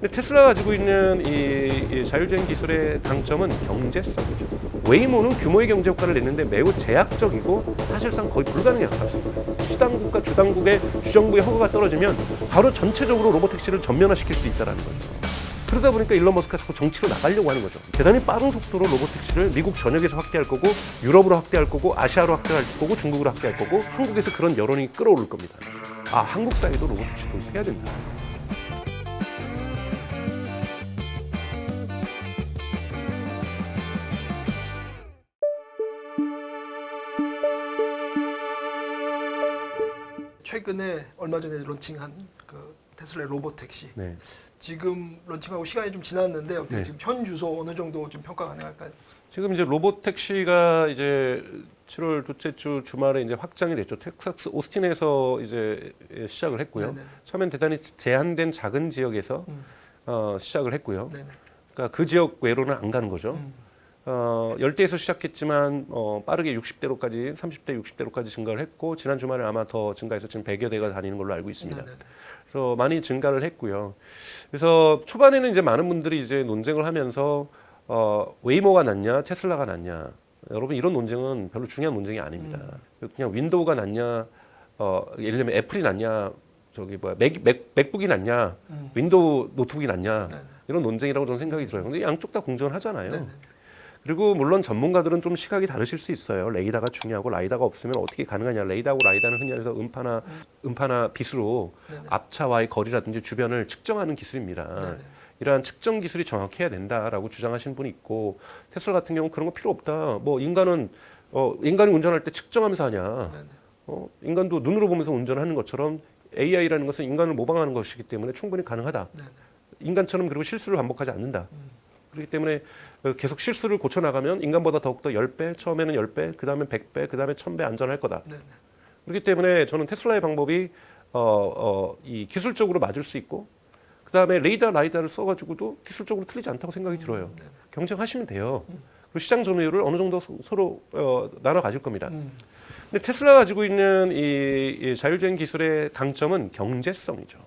근데 테슬라가 가지고 있는 이, 이 자율주행 기술의 강점은 경제성이죠. 웨이모는 규모의 경제 효과를 내는데 매우 제약적이고 사실상 거의 불가능에 가깝습니다. 수당국과 주당국의 주정부의 허가가 떨어지면 바로 전체적으로 로보택시를 전면화시킬 수 있다는 거죠. 그러다 보니까 일론 머스크가 자꾸 정치로 나가려고 하는 거죠. 대단히 빠른 속도로 로보택시를 미국 전역에서 확대할 거고 유럽으로 확대할 거고 아시아로 확대할 거고 중국으로 확대할 거고 한국에서 그런 여론이 끌어오를 겁니다. 아 한국 사회도 로보택시 도입해야 된다. 최근에 얼마 전에 론칭한 그 테슬라의 로봇 택시 네. 지금 론칭하고 시간이 좀 지났는데 어떻게 네. 지금 현 주소 어느 정도 좀 평가 가능할까요? 지금 이제 로봇 택시가 이제 7월 둘째 주 주말에 이제 확장이 됐죠. 텍사스 오스틴에서 이제 시작을 했고요. 네네. 처음엔 대단히 제한된 작은 지역에서 음. 어, 시작을 했고요. 네네. 그러니까 그 지역 외로는 안 가는 거죠. 음. 어, 열대에서 시작했지만 어, 빠르게 60대로까지 30대 60대로까지 증가를 했고 지난 주말에 아마 더 증가해서 지금 100여 대가 다니는 걸로 알고 있습니다. 네네네. 그래서 많이 증가를 했고요. 그래서 초반에는 이제 많은 분들이 이제 논쟁을 하면서 어, 웨이모가 낫냐, 테슬라가 낫냐. 여러분 이런 논쟁은 별로 중요한 논쟁이 아닙니다. 그냥 윈도우가 낫냐, 어, 예를 들면 애플이 낫냐, 저기 뭐야 맥, 맥, 맥북이 낫냐, 음. 윈도우 노트북이 낫냐 네네. 이런 논쟁이라고 저는 생각이 들어요. 근데 양쪽 다 공존하잖아요. 네네. 그리고 물론 전문가들은 좀 시각이 다르실 수 있어요. 레이더가 중요하고 라이다가 없으면 어떻게 가능하냐. 레이더하고 라이다는 흔히 말해서 음파나 음파나 빛으로 네네. 앞차와의 거리라든지 주변을 측정하는 기술입니다. 네네. 이러한 측정 기술이 정확해야 된다라고 주장하시는 분이 있고 테슬라 같은 경우는 그런 거 필요 없다. 뭐 인간은 어, 인간이 운전할 때 측정하면서 하냐. 네네. 어, 인간도 눈으로 보면서 운전하는 것처럼 AI라는 것은 인간을 모방하는 것이기 때문에 충분히 가능하다. 네네. 인간처럼 그리고 실수를 반복하지 않는다. 음. 그렇기 때문에 어, 계속 실수를 고쳐 나가면 인간보다 더욱더 10배, 처음에는 10배, 그다음에 100배, 그다음에 1000배 안전할 거다. 네네. 그렇기 때문에 저는 테슬라의 방법이 어, 어, 이 기술적으로 맞을 수 있고 그다음에 레이더 라이다를 써 가지고도 기술적으로 틀리지 않다고 생각이 들어요. 네네. 경쟁하시면 돼요. 그리고 시장 점유율을 어느 정도 서- 서로 어, 나눠 가질 겁니다. 음. 근데 테슬라가 가지고 있는 이, 이 자율주행 기술의 강점은 경제성이죠.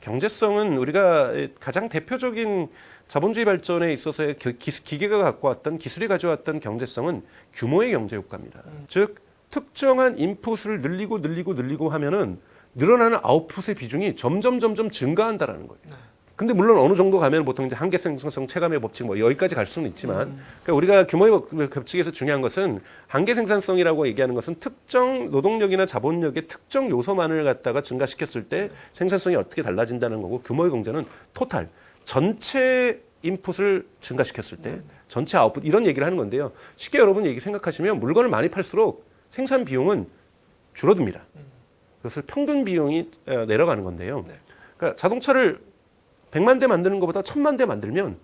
경제성은 우리가 가장 대표적인 자본주의 발전에 있어서의 기, 기계가 갖고 왔던 기술이 가져왔던 경제성은 규모의 경제 효과입니다. 즉 특정한 인풋을 늘리고 늘리고 늘리고 하면은 늘어나는 아웃풋의 비중이 점점 점점 증가한다라는 거예요. 네. 근데 물론 어느 정도 가면 보통 이제 한계 생성성 체감의 법칙 뭐 여기까지 갈 수는 있지만 음. 그러니까 우리가 규모의 법- 법칙에서 중요한 것은 한계 생산성이라고 얘기하는 것은 특정 노동력이나 자본력의 특정 요소만을 갖다가 증가시켰을 때 생산성이 어떻게 달라진다는 거고 규모의 경제는 토탈 전체 인풋을 증가시켰을 때 전체 아웃풋 이런 얘기를 하는 건데요. 쉽게 여러분 얘기 생각하시면 물건을 많이 팔수록 생산 비용은 줄어듭니다. 그것을 평균 비용이 어, 내려가는 건데요. 네. 그러니까 자동차를 100만 대 만드는 것보다 1000만 대 만들면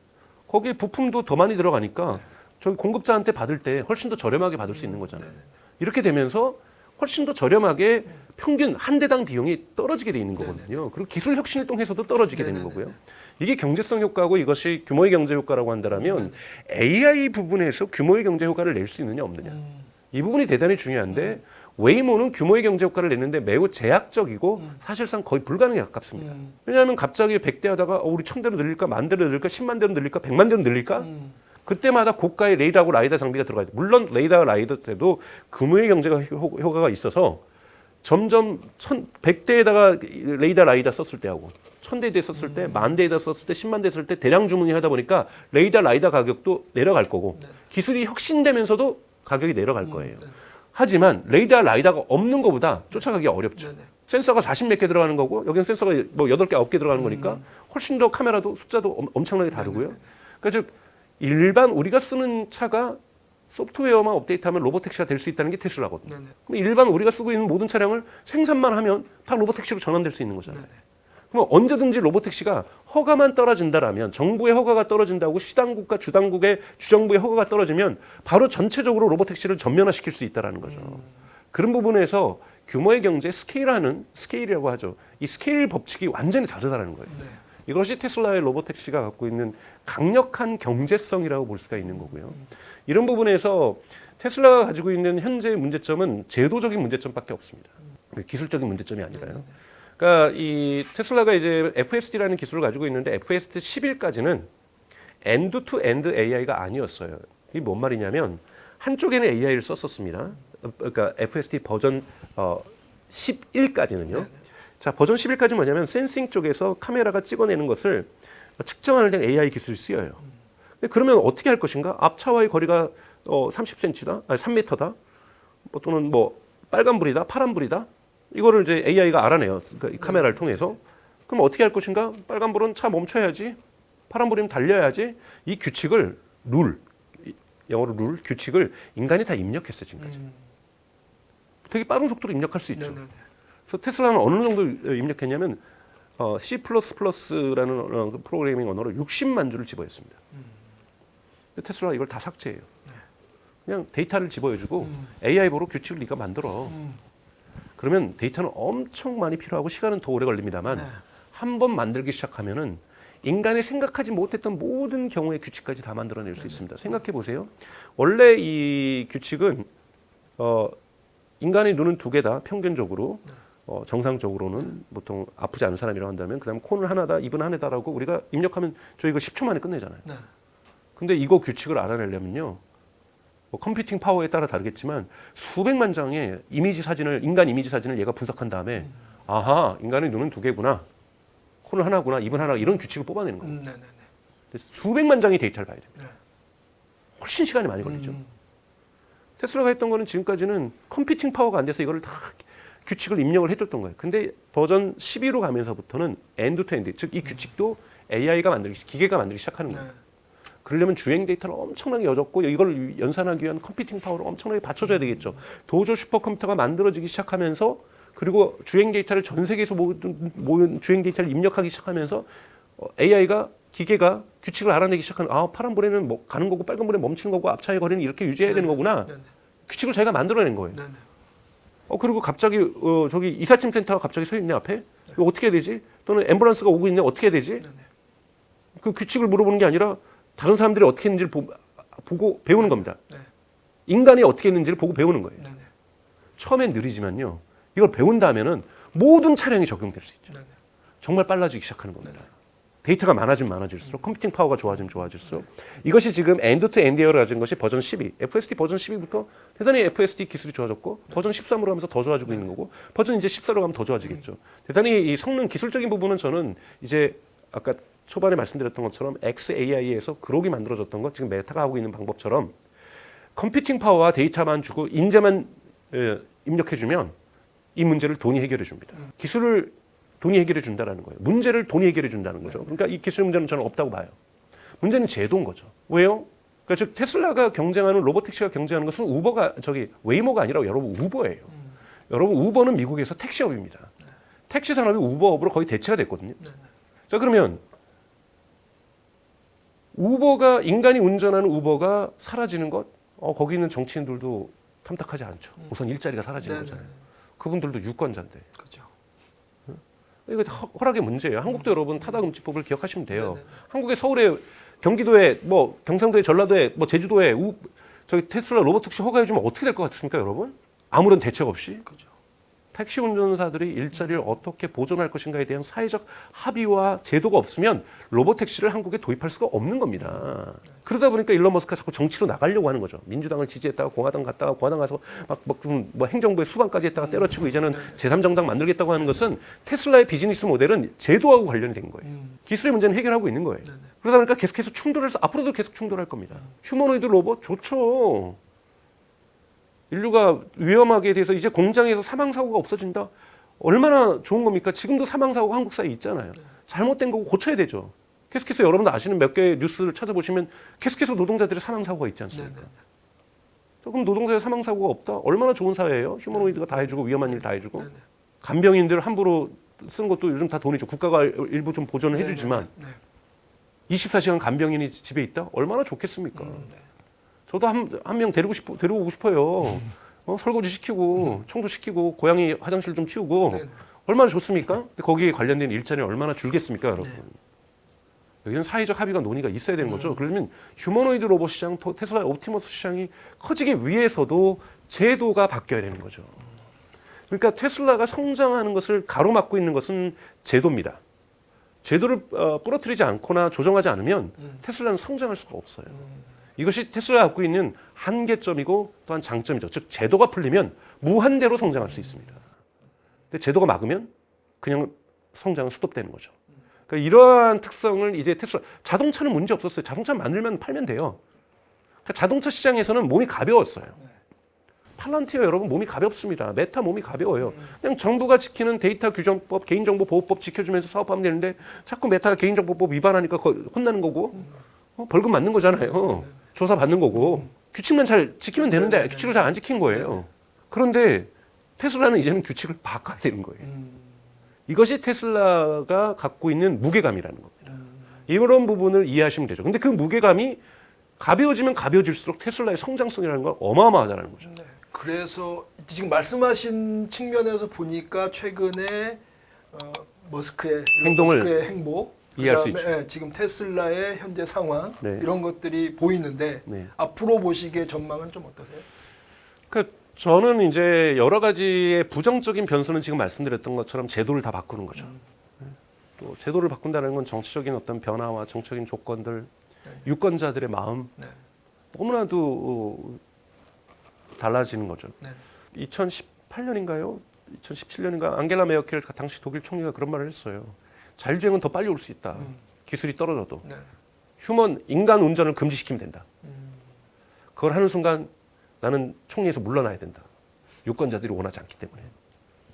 거기에 부품도 더 많이 들어가니까 저기 공급자한테 받을 때 훨씬 더 저렴하게 받을 수 있는 거잖아요. 네네. 이렇게 되면서 훨씬 더 저렴하게 평균 한 대당 비용이 떨어지게 돼 있는 거거든요. 그리고 기술 혁신을 통해서도 떨어지게 되는. 거고요. 이게 경제성 효과고 이것이 규모의 경제 효과라고 한다면 AI 부분에서 규모의 경제 효과를 낼 수 있느냐 없느냐. 음. 이 부분이 대단히 중요한데 웨이모는 규모의 경제 효과를 내는데 매우 제약적이고 사실상 거의 불가능에 가깝습니다. 음. 왜냐하면 갑자기 100대 하다가 어, 우리 1000대로 늘릴까 만 대로 늘릴까 10만 대로 늘릴까 100만 대로 늘릴까 음. 그때마다 고가의 레이더하고 라이더 장비가 들어가야 돼. 물론 레이더와 라이더 때도 규모의 경제가 효- 효과가 있어서 점점 천, 100대에다가 레이더 라이더 썼을 때하고 1000대 썼을 때, 만 대에다 썼을 때, 10만 대 썼을 때 대량 주문이 하다 보니까 레이더 라이더 가격도 내려갈 거고 네. 기술이 혁신되면서도 가격이 내려갈 거예요. 네. 하지만 레이더 라이더가 없는 것보다 쫓아가기 어렵죠. 네네. 센서가 40몇 개 들어가는 거고 여기는 센서가 뭐 8개, 9개 들어가는 거니까 훨씬 더 카메라도 숫자도 엄- 엄청나게 다르고요. 그러니까 즉 일반 우리가 쓰는 차가 소프트웨어만 업데이트하면 로보택시가 될 수 있다는 게 테슬라거든요. 네네. 그럼 일반 우리가 쓰고 있는 모든 차량을 생산만 하면 다 로보택시로 전환될 수 있는 거잖아요. 네네. 그럼 언제든지 로보택시가 허가만 떨어진다라면 정부의 허가가 떨어진다고 시당국과 주당국의 주정부의 허가가 떨어지면 바로 전체적으로 로보택시를 전면화시킬 수 있다라는 거죠. 그런 부분에서 규모의 경제 스케일하는 스케일이라고 하죠. 이 스케일 법칙이 완전히 다르다라는 거예요. 네. 이것이 테슬라의 로보택시가 갖고 있는 강력한 경제성이라고 볼 수가 있는 거고요. 이런 부분에서 테슬라가 가지고 있는 현재의 문제점은 제도적인 문제점밖에 없습니다. 기술적인 문제점이 아니라요. 그러니까 이 테슬라가 이제 FSD라는 기술을 가지고 있는데 FSD 11까지는 엔드 투 엔드 AI가 아니었어요. 이게 뭔 말이냐면 한쪽에는 AI를 썼었습니다. 어, 그러니까 FSD 버전 어, 11까지는요. 자 버전 11까지 뭐냐면 센싱 쪽에서 카메라가 찍어내는 것을 측정하는 데 AI 기술이 쓰여요. 그러면 어떻게 할 것인가? 앞차와의 거리가 어, 30cm다, 아니 3m다, 뭐 또는 뭐 빨간불이다, 파란불이다. 이거를 이제 AI가 알아내요. 그러니까 이 카메라를 통해서. 그럼 어떻게 할 것인가? 빨간불은 차 멈춰야지. 파란불이면 달려야지. 이 규칙을 룰, 이- 영어로 룰, 규칙을 인간이 다 입력했어요 지금까지. 음. 되게 빠른 속도로 입력할 수 있죠. 네네네. 그래서 테슬라는 어느 정도 입력했냐면 어, C++라는 어, 그 프로그래밍 언어로 60만 줄을 집어했습니다. 근데 테슬라가 이걸 다 삭제해요. 그냥 데이터를 집어해주고 음. AI 보로 규칙을 네가 만들어. 음. 그러면 데이터는 엄청 많이 필요하고 시간은 더 오래 걸립니다만 네. 한번 만들기 시작하면은 인간이 생각하지 못했던 모든 경우의 규칙까지 다 만들어낼 수 있습니다. 생각해 보세요. 원래 이 규칙은 어, 인간의 눈은 두 개다 평균적으로 어, 정상적으로는 보통 아프지 않은 사람이라고 한다면 그다음 코는 하나다 입은 하나다라고 우리가 입력하면 저희 이거 10초 만에 끝내잖아요. 네. 근데 이거 규칙을 알아내려면요. 뭐 컴퓨팅 파워에 따라 다르겠지만 수백만 장의 이미지 사진을 인간 이미지 사진을 얘가 분석한 다음에 아하 인간의 눈은 두 개구나 코는 하나구나 입은 하나 이런 규칙을 뽑아내는 거예요. 음, 네네네. 수백만 장의 데이터를 봐야 돼요. 네. 훨씬 시간이 많이 걸리죠. 음. 테슬라가 했던 거는 지금까지는 컴퓨팅 파워가 안 돼서 이거를 다 규칙을 입력을 해줬던 거예요. 근데 버전 12로 가면서부터는 엔드 투 엔드, 즉 이 규칙도 AI가 만들기, 기계가 만들기 시작하는 네. 거예요. 그러려면 주행 데이터를 엄청나게 여줬고 이걸 연산하기 위한 컴퓨팅 파워를 엄청나게 받쳐줘야 되겠죠. 도조 슈퍼컴퓨터가 만들어지기 시작하면서 그리고 주행 데이터를 전 세계에서 모은 주행 데이터를 입력하기 시작하면서 어, AI가 기계가 규칙을 알아내기 시작하는 아 파란 불에는 뭐 가는 거고 빨간 불에 멈추는 거고 앞차의 거리는 이렇게 유지해야 되는 거구나 네네. 규칙을 자기가 만들어낸 거예요. 네네. 어 그리고 갑자기 어 저기 이삿짐 센터가 갑자기 서 있네 앞에 이거 어떻게 해야 되지? 또는 앰뷸런스가 오고 있네 어떻게 해야 되지? 그 규칙을 물어보는 게 아니라 다른 사람들이 어떻게 했는지를 보, 보고 배우는 겁니다. 네. 인간이 어떻게 했는지를 보고 배우는 거예요. 네네. 처음엔 느리지만요. 이걸 배운 다음에는 모든 차량이 적용될 수 있죠. 네네. 정말 빨라지기 시작하는 겁니다. 데이터가 많아지면 많아질수록 컴퓨팅 파워가 좋아지면 좋아질수록 이것이 지금 엔드 투 엔드 에어를 가진 것이 버전 12. FSD 버전 12부터 대단히 FSD 기술이 좋아졌고 버전 13으로 하면서 더 좋아지고 있는 거고 버전 이제 14로 가면 더 좋아지겠죠. 대단히 이 성능 기술적인 부분은 저는 이제 아까 초반에 말씀드렸던 것처럼 XAI에서 그록이 만들어졌던 것 지금 메타가 하고 있는 방법처럼 컴퓨팅 파워와 데이터만 주고 인재만 예, 입력해 주면 이 문제를 돈이 해결해 줍니다. 기술을 돈이 해결해 준다라는 거예요. 문제를 돈이 해결해 준다는 거죠. 그러니까 이 기술 문제는 저는 없다고 봐요. 문제는 제도인 거죠. 왜요? 그러니까 즉 테슬라가 경쟁하는 로보택시가 경쟁하는 것은 우버가 저기 웨이모가 아니라 여러분 우버예요. 여러분 우버는 미국에서 택시업입니다. 택시 산업이 우버업으로 거의 대체가 됐거든요. 네네. 자 그러면 우버가 인간이 운전하는 우버가 사라지는 것, 어, 거기 있는 정치인들도 탐탁하지 않죠. 우선 일자리가 사라지는 네네. 거잖아요. 그분들도 유권자인데 그렇죠. 이거 허- 허락의 문제예요. 한국도 여러분 타다금지법을 기억하시면 돼요. 네네. 한국의 서울에 경기도에 뭐 경상도에 전라도에 뭐 제주도에 우, 저기 테슬라 로보택시 허가해주면 어떻게 될 것 같습니까, 여러분? 아무런 대책 없이 그렇죠. 택시 운전사들이 일자리를 어떻게 보존할 것인가에 대한 사회적 합의와 제도가 없으면 로보택시를 한국에 도입할 수가 없는 겁니다. 그러다 보니까 일론 머스크가 자꾸 정치로 나가려고 하는 거죠. 민주당을 지지했다가 공화당 갔다가 공화당 가서 막뭐 행정부의 수반까지 했다가 때려치고 이제는 제3정당 만들겠다고 하는 것은 테슬라의 비즈니스 모델은 제도하고 관련이 된 거예요. 음. 기술의 문제는 해결하고 있는 거예요. 네네. 그러다 보니까 계속해서 충돌해서 앞으로도 계속 충돌할 겁니다. 휴머노이드 로봇 좋죠. 인류가 위험하게 대해서 이제 공장에서 사망 사고가 없어진다. 얼마나 좋은 겁니까? 지금도 사망 사고가 한국 사회에 있잖아요. 잘못된 거고 고쳐야 되죠. 계속해서 여러분들 아시는 몇 개의 뉴스를 찾아보시면 계속해서 노동자들의 사망 사고가 있지 않습니까? 네네. 조금 노동자의 사망 사고가 없다. 얼마나 좋은 사회예요? 휴머노이드가 다 해주고 위험한 일 다 해주고 네네. 간병인들 함부로 쓰는 것도 요즘 다 돈이죠. 국가가 일부 좀 보존을 네네. 해주지만 네. 24시간 간병인이 집에 있다? 얼마나 좋겠습니까? 음, 네. 저도 한 한 명 데리고 싶어 데리고 오고 싶어요. 어, 설거지 시키고 청소 시키고 고양이 화장실 좀 치우고 네네. 얼마나 좋습니까? 근데 거기에 관련된 일자리 얼마나 줄겠습니까, 여러분? 네. 여기는 사회적 합의가 논의가 있어야 되는 음. 거죠. 그러면 휴머노이드 로봇 시장, 토- 테슬라 옵티머스 시장이 커지기 위해서도 제도가 바뀌어야 되는 거죠. 그러니까 테슬라가 성장하는 것을 가로막고 있는 것은 제도입니다. 제도를 어, 부러뜨리지 않거나 조정하지 않으면 음. 테슬라는 성장할 수가 없어요. 이것이 테슬라가 갖고 있는 한계점이고 또한 장점이죠. 즉 제도가 풀리면 무한대로 성장할 수 있습니다. 근데 제도가 막으면 그냥 성장은 스톱되는 거죠. 그러니까 이러한 특성을 이제 테슬라 자동차는 문제 없었어요. 자동차 만들면 팔면 돼요. 그러니까 자동차 시장에서는 몸이 가벼웠어요. 팔란티어 여러분 몸이 가볍습니다. 메타 몸이 가벼워요. 그냥 정부가 지키는 데이터 규정법, 개인정보 보호법 지켜주면서 사업하면 되는데 자꾸 메타가 개인정보법 위반하니까 거- 혼나는 거고 어, 벌금 맞는 거잖아요. 조사 받는 거고 규칙만 잘 지키면 되는데 규칙을 잘 안 지킨 거예요. 그런데 테슬라는 이제는 규칙을 바꿔야 되는 거예요. 음. 이것이 테슬라가 갖고 있는 무게감이라는 겁니다. 이런 부분을 이해하시면 되죠. 근데 그 무게감이 가벼워지면 가벼워질수록 테슬라의 성장성이라는 건 어마어마하다는 거죠. 네. 그래서 지금 말씀하신 측면에서 보니까 최근에 어, 머스크의 행동을 머스크의 행보, 이해할 수 그다음에, 예, 지금 테슬라의 현재 상황 네. 이런 것들이 보이는데 네. 앞으로 보시기에 전망은 좀 어떠세요? 그 저는 이제 여러 가지의 부정적인 변수는 지금 말씀드렸던 것처럼 제도를 다 바꾸는 거죠. 네. 또 제도를 바꾼다는 건 정치적인 어떤 변화와 정치적인 조건들, 유권자들의 마음 네. 너무나도 어, 달라지는 거죠. 네. 2018년인가요? 2017년인가 안겔라 메어켈 당시 독일 총리가 그런 말을 했어요. 자율주행은 더 빨리 올 수 있다. 음. 기술이 떨어져도 네. 휴먼 인간 운전을 금지시키면 된다. 음. 그걸 하는 순간 나는 총리에서 물러나야 된다. 유권자들이 원하지 않기 때문에.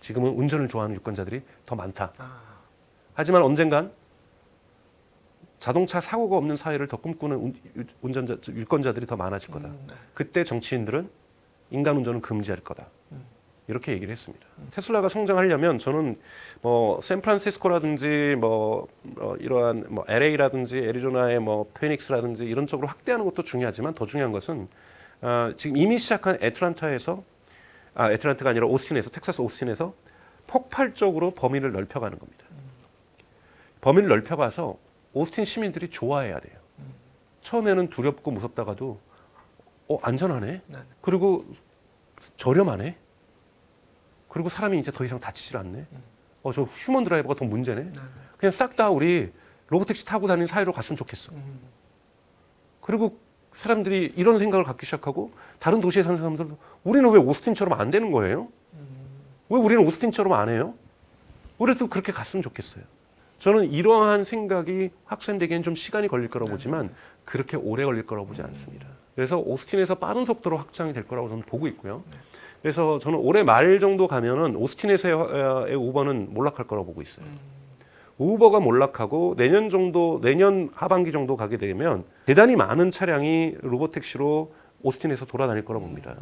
지금은 운전을 좋아하는 유권자들이 더 많다. 아, 하지만 언젠간 자동차 사고가 없는 사회를 더 꿈꾸는 운- 운전자 유권자들이 더 많아질 거다. 음, 네. 그때 정치인들은 인간 운전을 금지할 거다. 음. 이렇게 얘기를 했습니다. 테슬라가 성장하려면 저는 뭐 샌프란시스코라든지 뭐 어, 이러한 뭐 LA라든지 애리조나의 뭐 페닉스라든지 이런 쪽으로 확대하는 것도 중요하지만 더 중요한 것은 어, 지금 이미 시작한 애틀란타에서 아 애틀란타가 아니라 오스틴에서 텍사스 오스틴에서 폭발적으로 범위를 넓혀가는 겁니다. 범위를 넓혀가서 오스틴 시민들이 좋아해야 돼요. 처음에는 두렵고 무섭다가도 어 안전하네. 네. 그리고 저렴하네. 그리고 사람이 이제 더 이상 다치질 않네. 어 저 휴먼 드라이버가 더 문제네. 네. 네. 그냥 싹 다 우리 로보택시 타고 다니는 사회로 갔으면 좋겠어. 음. 그리고 사람들이 이런 생각을 갖기 시작하고 다른 도시에 사는 사람들도 우리는 왜 오스틴처럼 안 되는 거예요? 왜 우리는 오스틴처럼 안 해요? 우리도 그렇게 갔으면 좋겠어요. 저는 이러한 생각이 확산되기엔 좀 시간이 걸릴 거라고 보지만 그렇게 오래 걸릴 거라고 보지 않습니다. 그래서 오스틴에서 빠른 속도로 확장이 될 거라고 저는 보고 있고요. 그래서 저는 올해 말 정도 가면은 오스틴에서의 우버는 몰락할 거라고 보고 있어요. 우버가 몰락하고 내년 정도 내년 하반기 정도 가게 되면 대단히 많은 차량이 로보택시로 오스틴에서 돌아다닐 거라고 봅니다.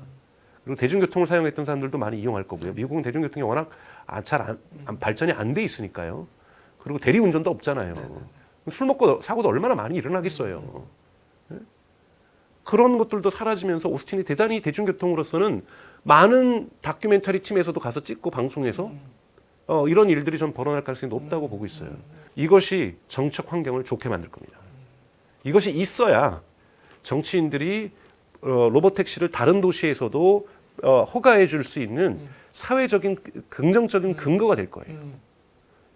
그리고 대중교통을 사용했던 사람들도 많이 이용할 거고요. 미국은 대중교통이 워낙 아, 잘 안, 안- 발전이 안 돼 있으니까요. 그리고 대리 운전도 없잖아요. 술 먹고 사고도 얼마나 많이 일어나겠어요. 예? 그런 것들도 사라지면서 오스틴이 대단히 대중교통으로서는 많은 다큐멘터리 팀에서도 가서 찍고 방송해서 어, 이런 일들이 좀 벌어날 가능성이 높다고 보고 있어요. 이것이 정책 환경을 좋게 만들 겁니다. 이것이 있어야 정치인들이 어, 로보택시를 다른 도시에서도 어, 허가해 줄 수 있는 사회적인 긍정적인 근거가 될 거예요. 음.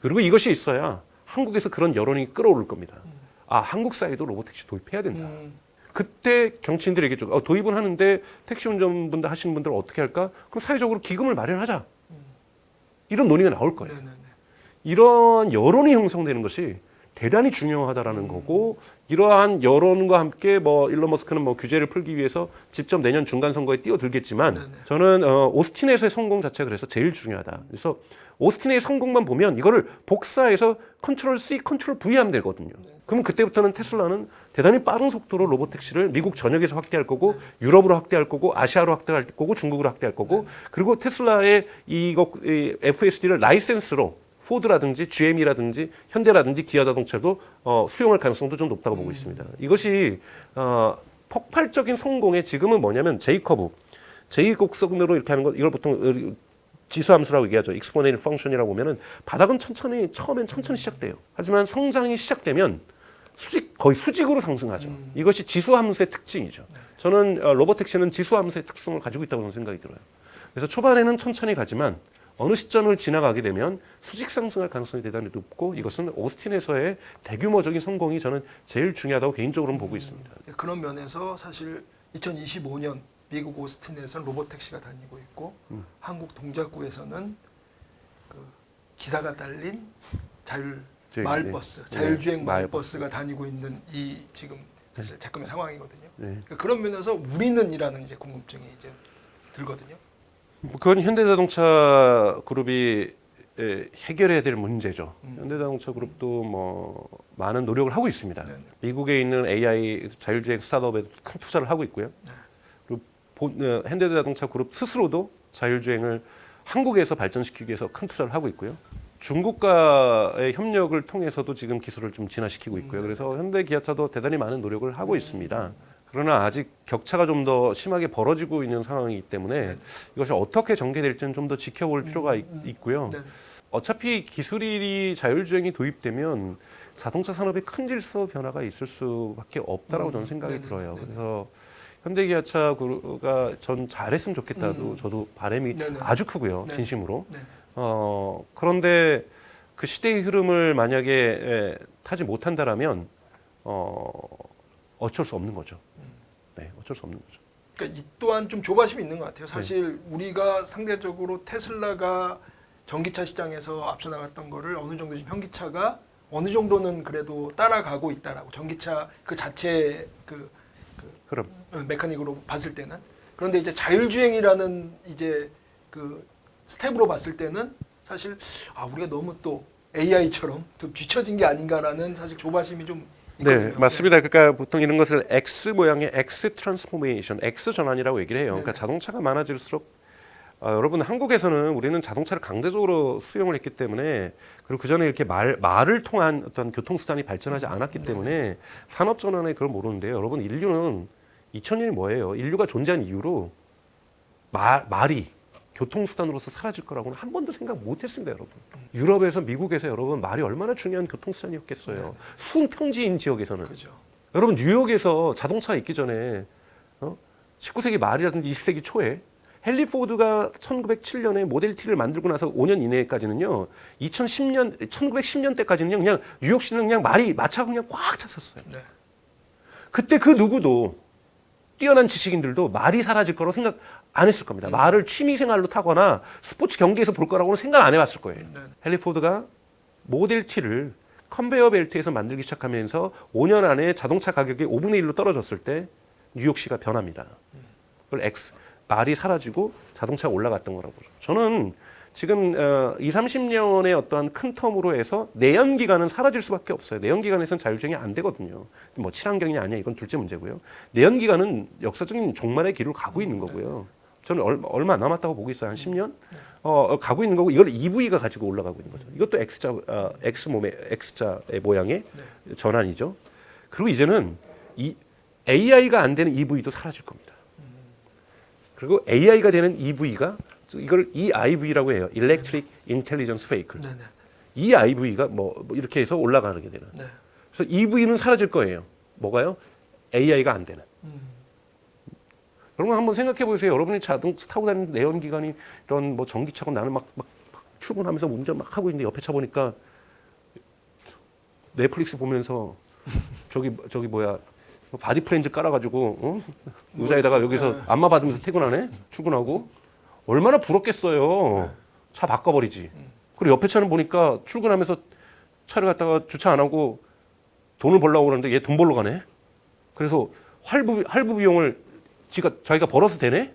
그리고 이것이 있어야 한국에서 그런 여론이 끌어오를 겁니다. 아, 한국 사회도 로보택시 도입해야 된다. 음. 그때 정치인들이 얘기했죠. 어, 도입은 하는데 택시 운전분들 하시는 분들 어떻게 할까? 그럼 사회적으로 기금을 마련하자. 이런 논의가 나올 거예요. 네, 네, 네. 이러한 여론이 형성되는 것이 대단히 중요하다라는 거고 이러한 여론과 함께 뭐 일론 머스크는 뭐 규제를 풀기 위해서 직접 내년 중간 선거에 뛰어들겠지만 네네. 저는 어, 오스틴에서의 성공 자체가 그래서 제일 중요하다. 그래서 오스틴의 성공만 보면 이거를 복사해서 컨트롤 C, 컨트롤 V 하면 되거든요. 그러면 그때부터는 테슬라는 대단히 빠른 속도로 로보택시를 미국 전역에서 확대할 거고 유럽으로 확대할 거고 아시아로 확대할 거고 중국으로 확대할 거고 그리고 테슬라의 이거 이 FSD를 라이센스로 포드라든지 GM이라든지 현대라든지 기아 자동차도 어, 수용할 가능성도 좀 높다고 보고 있습니다. 이것이 어, 폭발적인 성공의 지금은 뭐냐면 제이커브 제이곡선으로 이렇게 하는 것 이걸 보통 지수함수라고 얘기하죠. 익스포네일 펑션이라고 보면은 바닥은 천천히 처음엔 천천히 시작돼요. 하지만 성장이 시작되면 수직 거의 수직으로 상승하죠. 이것이 지수함수의 특징이죠. 저는 어, 로보택시는 지수함수의 특성을 가지고 있다고 저는 생각이 들어요. 그래서 초반에는 천천히 가지만 어느 시점을 지나가게 되면 수직 상승할 가능성이 대단히 높고 이것은 오스틴에서의 대규모적인 성공이 저는 제일 중요하다고 개인적으로는 보고 있습니다. 네, 그런 면에서 사실 2025년 미국 오스틴에서는 로봇 택시가 다니고 있고 음. 한국 동작구에서는 그 기사가 딸린 자율 저희, 마을버스, 네. 자율주행 네, 마을버스가 다니고 있는 이 지금 사실 네. 작금의 상황이거든요. 네. 그런 면에서 우리는이라는 이제 궁금증이 이제 들거든요. 뭐 그건 현대자동차 그룹이 에, 해결해야 될 문제죠. 음. 현대자동차 그룹도 뭐 많은 노력을 하고 있습니다. 네. 미국에 있는 AI 자율주행 스타트업에 큰 투자를 하고 있고요. 네. 그리고 본- 어, 현대자동차 그룹 스스로도 자율주행을 한국에서 발전시키기 위해서 큰 투자를 하고 있고요. 중국과의 협력을 통해서도 지금 기술을 좀 진화시키고 있고요. 음. 그래서 현대 기아차도 대단히 많은 노력을 하고 있습니다. 그러나 아직 격차가 좀 더 심하게 벌어지고 있는 상황이기 때문에 네. 이것이 어떻게 전개될지는 좀 더 지켜볼 필요가 있, 음. 있고요. 네. 어차피 기술이 자율주행이 도입되면 자동차 산업에 큰 질서 변화가 있을 수밖에 없다라고 음, 저는 생각이 네네, 들어요. 네네. 그래서 현대기아차 가 전 잘했으면 좋겠다도 음. 저도 바람이 네네. 아주 크고요, 네. 진심으로. 네. 어 그런데 그 시대의 흐름을 만약에 에, 타지 못한다라면 어 어쩔 수 없는 거죠. 음. 네, 어쩔 수 없는 거죠. 그러니까 이 또한 좀 조바심이 있는 것 같아요. 사실 우리가 상대적으로 테슬라가 전기차 시장에서 앞서 나갔던 거를 어느 정도 지금 현기차가 어느 정도는 그래도 따라가고 있다라고 전기차 그 자체 그 그럼 어, 메카닉으로 봤을 때는 그런데 이제 자율주행이라는 이제 그 스텝으로 봤을 때는 사실 아 우리가 너무 또 AI처럼 좀 뒤처진 게 아닌가라는 사실 조바심이 좀. 네, 맞습니다. 그러니까 보통 이런 것을 X 모양의 X 트랜스포메이션, X 전환이라고 얘기를 해요. 그러니까 네네. 자동차가 많아질수록 어, 여러분 한국에서는 우리는 자동차를 강제적으로 수용을 했기 때문에 그리고 그 전에 이렇게 말 말을 통한 어떤 교통수단이 발전하지 않았기 네. 때문에 산업 전환에 그걸 모르는데요. 여러분 인류는 2000년이 뭐예요? 인류가 존재한 이후로 말 말이 교통수단으로서 사라질 거라고는 한 번도 생각 못 했습니다, 여러분. 유럽에서 미국에서 여러분 말이 얼마나 중요한 교통수단이었겠어요. 네. 순평지인 지역에서는 그죠. 여러분 뉴욕에서 자동차 있기 전에 어? 19세기 말이라든지 20세기 초에 헨리 포드가 1907년에 모델 T를 만들고 나서 5년 이내까지는요. 2010년 1910년 때까지는요. 그냥 뉴욕시는 그냥 말이 마차가 그냥 꽉 찼었어요. 네. 그때 그 누구도 뛰어난 지식인들도 말이 사라질 거라고 생각 안 했을 겁니다. 음. 말을 취미 생활로 타거나 스포츠 경기에서 볼 거라고는 생각 안 해봤을 거예요. 네. 헨리 포드가 모델 T를 컨베어 벨트에서 만들기 시작하면서 5년 안에 자동차 가격이 5분의 1로 떨어졌을 때 뉴욕시가 변합니다. 그걸 X 말이 사라지고 자동차가 올라갔던 거라고 보죠. 저는 지금 어, 2, 30년의 어떠한 큰 텀으로 해서 내연 기관은 사라질 수밖에 없어요. 내연 기관에서는 자율주행이 안 되거든요. 뭐 친환경이 아니야 이건 둘째 문제고요. 내연 기관은 역사적인 종말의 길을 가고 있는 거고요. 저는 얼마, 얼마 안 남았다고 보고 있어요. 한 10년 어, 어, 가고 있는 거고 이걸 EV가 가지고 올라가고 있는 거죠. 이것도 X자 어, X 몸의 X자의 모양의 전환이죠. 그리고 이제는 이 AI가 안 되는 EV도 사라질 겁니다. 그리고 AI가 되는 EV가 이걸 EIV라고 해요. Electric Intelligence Vehicle. 네, 네. EIV가 뭐, 뭐 이렇게 해서 올라가게 되는. 네. 그래서 EV는 사라질 거예요. 뭐가요? AI가 안 되는. 음. 여러분 한번 생각해 보세요. 여러분이 자동차 타고 다니는 내연기관이 이런 뭐 전기차고 나는 막, 막, 막 출근하면서 운전 막 하고 있는데 옆에 차 보니까 넷플릭스 보면서 저기 저기 뭐야 바디 프렌즈 깔아가지고 어? 의자에다가 여기서 네. 안마 받으면서 퇴근하네 출근하고 얼마나 부럽겠어요. 차 바꿔버리지. 그리고 옆에 차는 보니까 출근하면서 차를 갖다가 주차 안 하고 돈을 벌려고 그러는데 얘 돈 벌러 가네. 그래서 할부 할부 비용을 지가 자기가 벌어서 되네?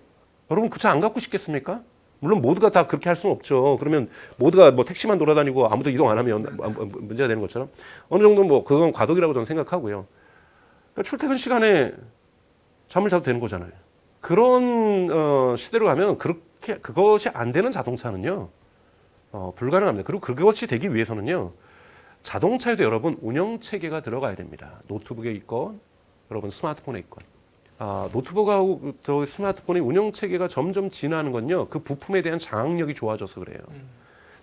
여러분 그 차 안 갖고 싶겠습니까? 물론 모두가 다 그렇게 할 수는 없죠. 그러면 모두가 뭐 택시만 돌아다니고 아무도 이동 안 하면 뭐- 뭐- 문제가 되는 것처럼 어느 정도 뭐 그건 과도기라고 저는 생각하고요. 그러니까 출퇴근 시간에 잠을 자도 되는 거잖아요. 그런 어, 시대로 가면 그렇게 그것이 안 되는 자동차는요 어, 불가능합니다. 그리고 그것이 되기 위해서는요 자동차에도 여러분 운영 체계가 들어가야 됩니다. 노트북에 있건 여러분 스마트폰에 있건 아, 노트북하고 그저 스마트폰의 운영 체계가 점점 진화하는 건요 그 부품에 대한 장악력이 좋아져서 그래요. 음.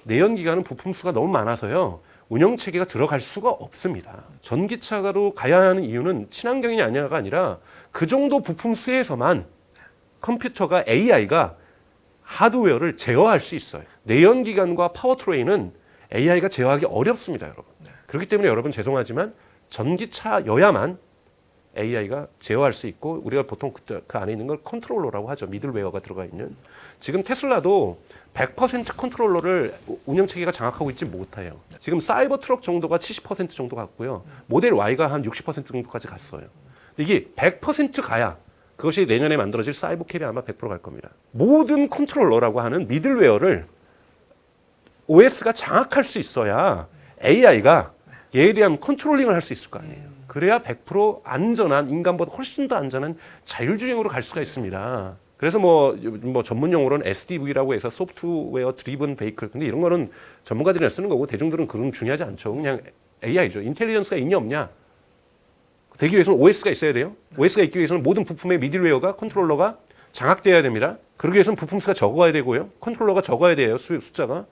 내연 기관은 부품 수가 너무 많아서요. 운영 체계가 들어갈 수가 없습니다. 전기차로 가야 하는 이유는 친환경이 아니라가 아니라 그 정도 부품 수에서만 컴퓨터가 AI가 하드웨어를 제어할 수 있어요. 내연기관과 파워트레인은 AI가 제어하기 어렵습니다, 여러분. 그렇기 때문에 여러분 죄송하지만 전기차여야만 AI가 제어할 수 있고 우리가 보통 그, 그 안에 있는 걸 컨트롤러라고 하죠. 미들웨어가 들어가 있는. 지금 테슬라도 100% 컨트롤러를 운영 체계가 장악하고 있지 못해요. 지금 사이버 트럭 정도가 70% 정도 갔고요. 모델 Y가 한 60% 정도까지 갔어요. 이게 100% 가야 그것이 내년에 만들어질 사이버 캡이 아마 100%갈 겁니다. 모든 컨트롤러라고 하는 미들웨어를 OS가 장악할 수 있어야 AI가 대한 컨트롤링을 할 수 있을 거 아니에요. 그래야 100% 안전한 인간보다 훨씬 더 안전한 자율주행으로 갈 수가 있습니다. 그래서 뭐, 뭐 전문 용어로는 SDV라고 해서 소프트웨어 드리븐 베이클. 근데 이런 거는 전문가들이 쓰는 거고 대중들은 그런 중요하지 않죠. 그냥 AI죠. 인텔리전스가 있냐 없냐. 되기 위해서는 OS가 있어야 돼요. OS가 있기 위해서는 모든 부품의 미들웨어가 컨트롤러가 장악돼야 됩니다. 그러기 위해서는 부품 수가 적어야 되고요. 컨트롤러가 적어야 돼요. 수, 숫자가.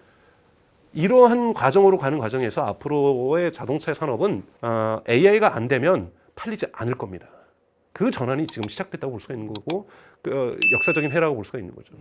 이러한 과정으로 가는 과정에서 앞으로의 자동차 산업은 어, AI가 안 되면 팔리지 않을 겁니다. 그 전환이 지금 시작됐다고 볼 수가 있는 거고 그, 어, 역사적인 해라고 볼 수가 있는 거죠.